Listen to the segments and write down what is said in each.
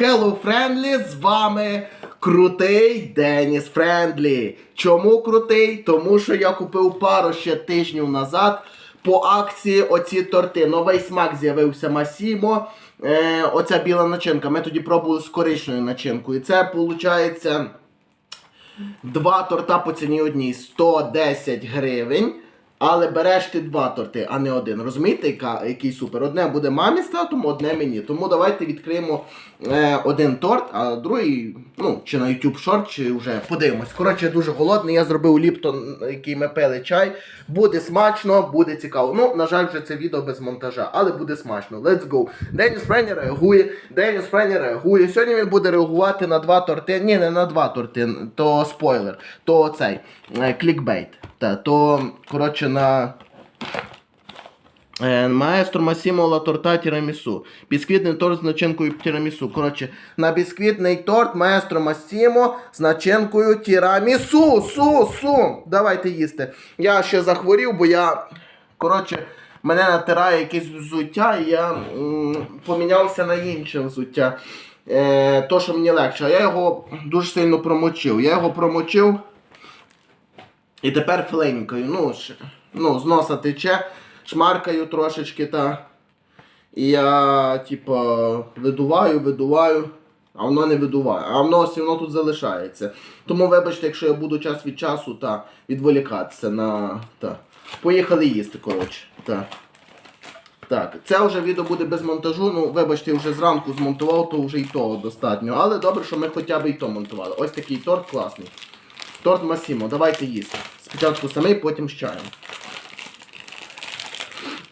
Hello Friendly, з вами крутий Деніс Френдлі. Чому крутий? Тому що я купив пару ще тижнів назад по акції оці торти. Новий смак з'явився Масімо. Е, оця біла начинка. Ми тоді пробували з коричневою начинкою. І Це виходить два торта по ціні одній 110 гривень. Але береш ти два торти, а не один. Розумієте, яка, який супер? Одне буде мамі з татом, одне мені. Тому давайте відкриємо е, один торт, а другий, ну, чи на YouTube Short, чи вже подивимось. Коротше, я дуже голодний. Я зробив ліптон, який ми пили чай. Буде смачно, буде цікаво. Ну, на жаль, вже це відео без монтажа, але буде смачно. Let's go. Деніс Френі реагує. Деніс Френі реагує. Сьогодні він буде реагувати на два торти. Ні, не на два торти, то спойлер, то цей е, клікбейт. Та, то, коротше, на. Е, Маестро Масімо ла торта тірамісу. Бісквітний торт з начинкою тірамісу. Коротше, на бісквітний торт Маестро Масімо з начинкою тірамісу. Су, су. Давайте їсти. Я ще захворів, бо я. Коротше, мене натирає якесь взуття, і я помінявся на інше взуття. Е, то, що мені легше. А я його дуже сильно промочив. Я його промочив. І тепер фленькою, ну, ш- ну, носа тече, шмаркаю трошечки та. І я, типа, видуваю, видуваю, а воно не видуває. А воно все одно тут залишається. Тому вибачте, якщо я буду час від часу та відволікатися на. Та. Поїхали їсти, коротше. Та. Так, це вже відео буде без монтажу. Ну, вибачте, вже зранку змонтував, то вже і того достатньо. Але добре, що ми хоча б і то монтували. Ось такий торт класний. Торт Масімо, давайте їсти. Спочатку самий, потім з чаєм.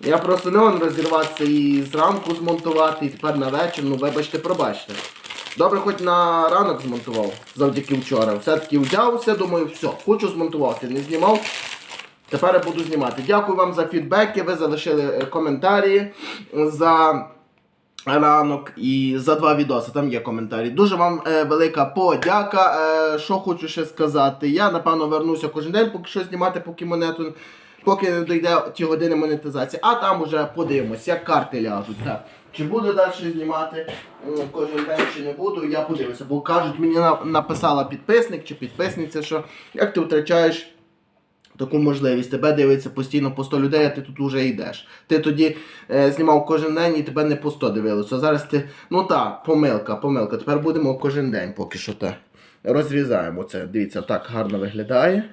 Я просто не можу розірватися і зранку змонтувати, і тепер на вечір. Ну, вибачте, пробачте. Добре, хоч на ранок змонтував завдяки вчора. Все-таки взявся, думаю, все, хочу змонтувати. Не знімав. Тепер я буду знімати. Дякую вам за фідбеки. Ви залишили е, коментарі за ранок і за два відоси. Там є коментарі. Дуже вам е, велика подяка. Е, що хочу ще сказати. Я напевно вернуся кожен день, поки що знімати, поки монету. Поки не дійде ті години монетизації, а там уже подивимось, як карти ляжуть. Так. Чи буду далі знімати кожен день, чи не буду, я подивлюся. Бо кажуть, мені на- написала підписник чи підписниця, що як ти втрачаєш таку можливість. Тебе дивиться постійно по 100 людей, а ти тут вже йдеш. Ти тоді е, знімав кожен день і тебе не по 100 дивилося. А зараз ти. Ну так, помилка, помилка. Тепер будемо кожен день поки що те. Розрізаємо це. Дивіться, так гарно виглядає.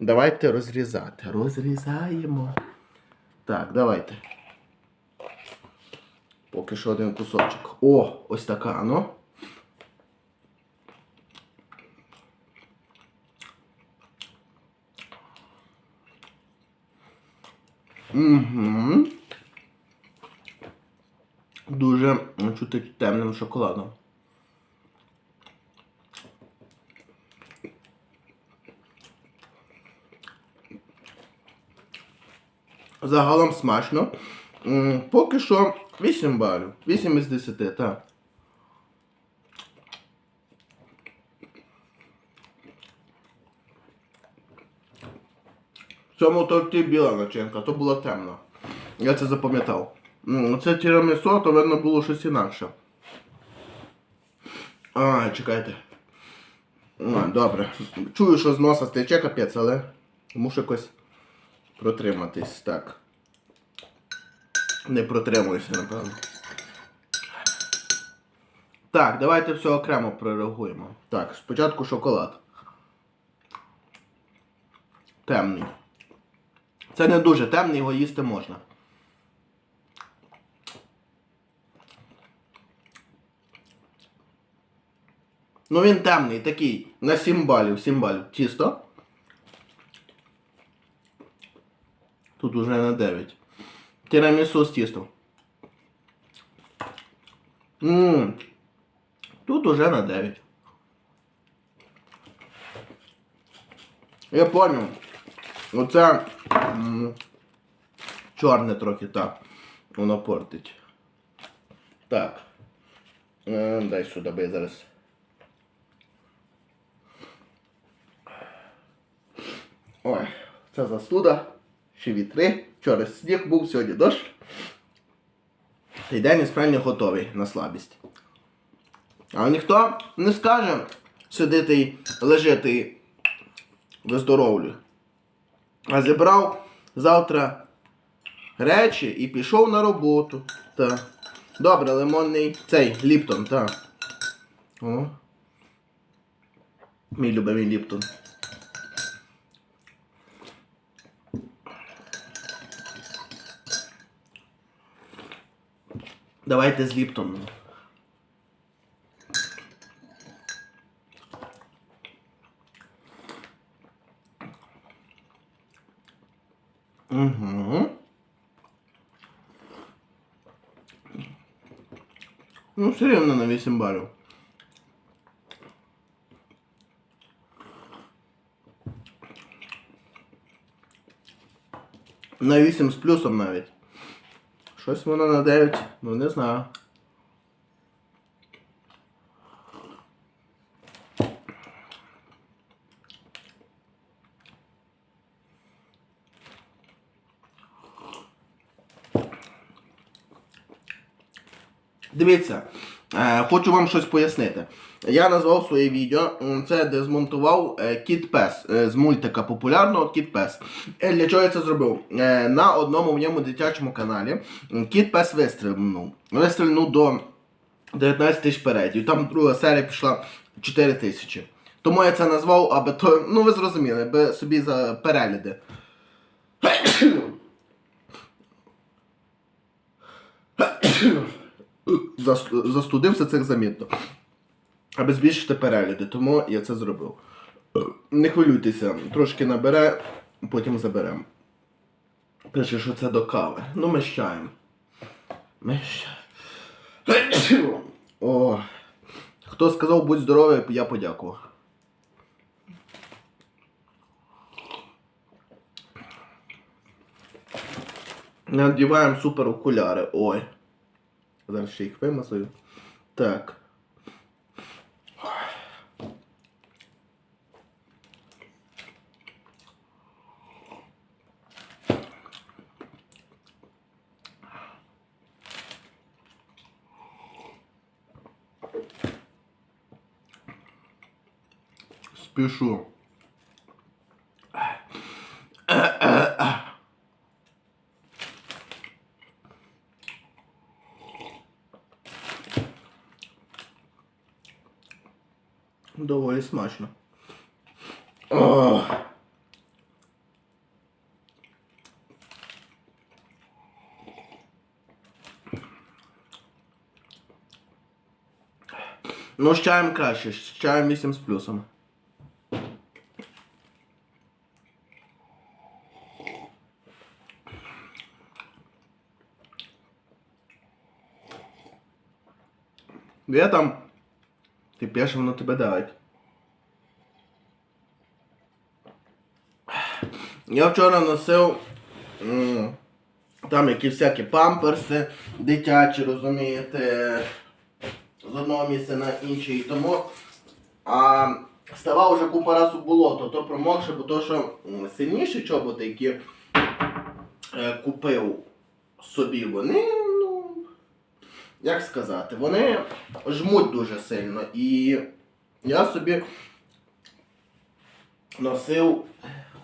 Давайте розрізати. Розрізаємо. Так, давайте. Поки що один кусочок. О, ось така, ну. Угу. Дуже чути темним шоколадом. Загалом смачно. Поки що 8 балів. 8 із 10, так. В цьому торті біла начинка, то була темна. Я це запам'ятав. М, Це тірамісо, то видно було щось інакше. А, чекайте. А, добре. Чую, що з носа стече капець, але мушу якось протриматись. Так. Не протримуюся, напевно. Так, давайте все окремо прореагуємо. Так, спочатку шоколад. Темний. Це не дуже темний, його їсти можна. Ну він темний, такий, на 7 балів, 7 балів. Тісто. Тут уже на 9. Тирамісу з тістом. Ммм. Тут уже на 9. Я понял. Оце м, чорне трохи так. Воно портить. Так. Е, дай сюди, бо зараз. Ой, це застуда. Ще вітри. Вчора сніг був, сьогодні дощ. Та й день справді готовий на слабість. А ніхто не скаже сидити і лежати і виздоровлюй. А зібрав завтра речі і пішов на роботу. Так. Добре, лимонний цей Ліптон, так. О. Мій любимий Ліптон. Давайте з Ліптоном. Угу. Ну, все рівно на 8 балів. На 8 з плюсом навіть. Щось воно на 9, ну не знаю. Дивіться, е, хочу вам щось пояснити. Я назвав своє відео, це де змонтував Кіт Пес е, з мультика популярного Кіт Пес. Для чого я це зробив? Е, На одному в ньому дитячому каналі Кіт Пес вистрілив. Вистрілив до 19 тисяч передів. Там друга серія пішла 4 тисячі. Тому я це назвав, аби то, ну ви зрозуміли, аби собі за перегляди. Зас- Застудився цих замітно. Аби збільшити перегляди, тому я це зробив. Не хвилюйтеся, трошки набере, потім заберемо. Пише, що це до кави. Ну, ми з. О. Хто сказав будь здоровий, я подякував. Надіваємо супер окуляри. Ой. Зараз ще їх вимазую. Так. Спішу. смачно. Ох. Ну, з чаєм краще, з чаєм 8 з плюсом. Де там? Ти п'єш, воно тебе давить. Я вчора носив там які всякі памперси дитячі, розумієте, з одного місця на інше. І тому а, ставав вже купа разу в болото, то промокше, бо то, що сильніші чоботи, які е, купив собі, вони, ну, як сказати, вони жмуть дуже сильно. І я собі носив,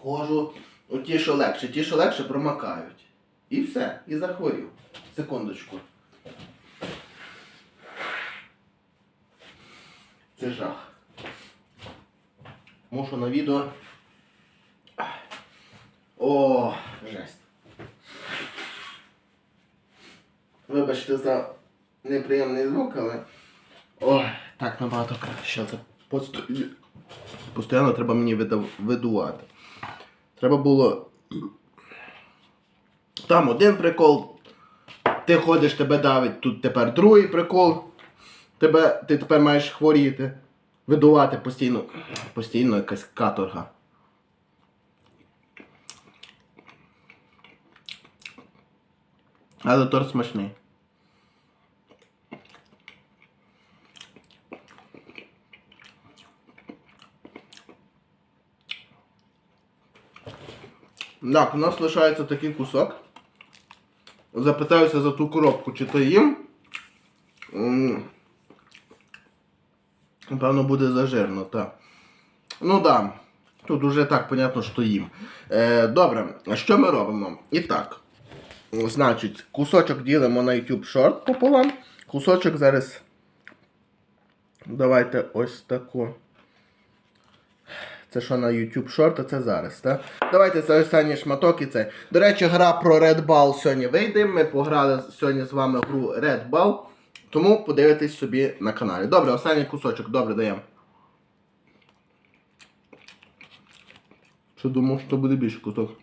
ходжу у ті, що легше, ті, що легше промакають. І все, і захворів. Секундочку. Це жах. Мушу на відео. О, жесть. Вибачте за неприємний звук, але. Ой, так набагато краще. Це пост... Постоянно треба мені видувати. Треба було. Там один прикол. Ти ходиш, тебе давить, тут тепер другий прикол. Тебе, ти тепер маєш хворіти, видувати постійно. Постійно якась каторга. Але торт смачний. Так, у нас лишається такий кусок. Запитаюся за ту коробку, чи то їм. Напевно, буде зажирно, так. Ну да. Тут уже так понятно, що їм. Е, добре, що ми робимо? І так. Значить, кусочок ділимо на YouTube Short пополам. Кусочок зараз. Давайте ось тако. Це що на YouTube Short, а це зараз, так? Давайте за останній шматок і це. До речі, гра про Red Ball сьогодні вийде. Ми пограли сьогодні з вами гру Red Ball. Тому подивитесь собі на каналі. Добре, останній кусочок, добре, даємо. Що думав, що буде більше кусок?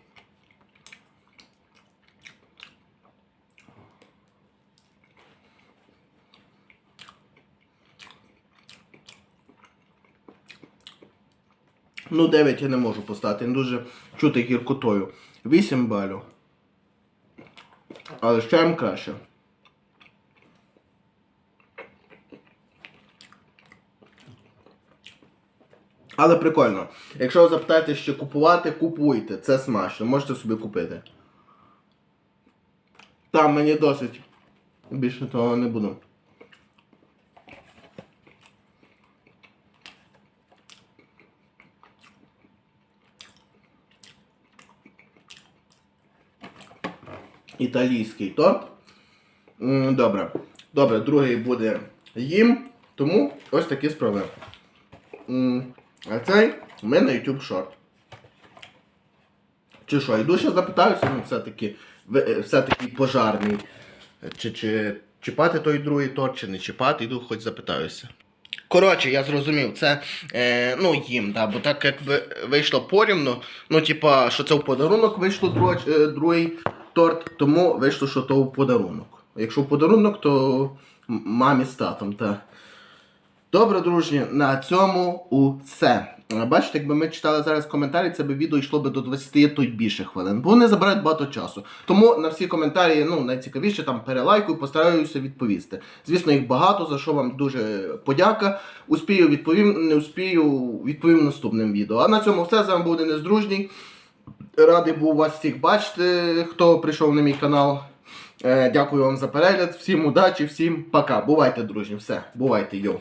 Ну, 9 я не можу поставити, він дуже чути гіркотою. 8 балів. Але ще їм краще. Але прикольно. Якщо ви запитаєте, що купувати, купуйте. Це смачно. Можете собі купити. Там мені досить. Більше того не буду. Італійський торт. Добре. Добре, другий буде їм. Тому ось такі справи. А цей у мене YouTube Short. Чи що, йду ще запитаюся, ну все-таки е, все-таки пожарний. Чи, чи чіпати той другий торт, чи не чіпати, йду хоч запитаюся. Коротше, я зрозумів, це е, ну їм, да, бо так якби вийшло порівну, ну типа, що це в подарунок вийшло друг, е, другий торт, тому вийшло, що то в подарунок. Якщо в подарунок, то мамі з татом, та. Добре, дружні, на цьому усе. Бачите, якби ми читали зараз коментарі, це би відео йшло би до 20 то й більше хвилин, бо вони забирають багато часу. Тому на всі коментарі, ну найцікавіше там перелайкую, постараюся відповісти. Звісно, їх багато, за що вам дуже подяка. Успію відповім, не успію, відповім наступним відео. А на цьому все. З вами був Денис. Радий був вас всіх бачити, хто прийшов на мій канал. Е, дякую вам за перегляд. Всім удачі, всім пока. Бувайте, дружні, все, бувайте, йо.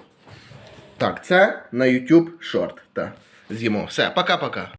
Так, це на YouTube шорт. З'їмо. Все, пока-пока.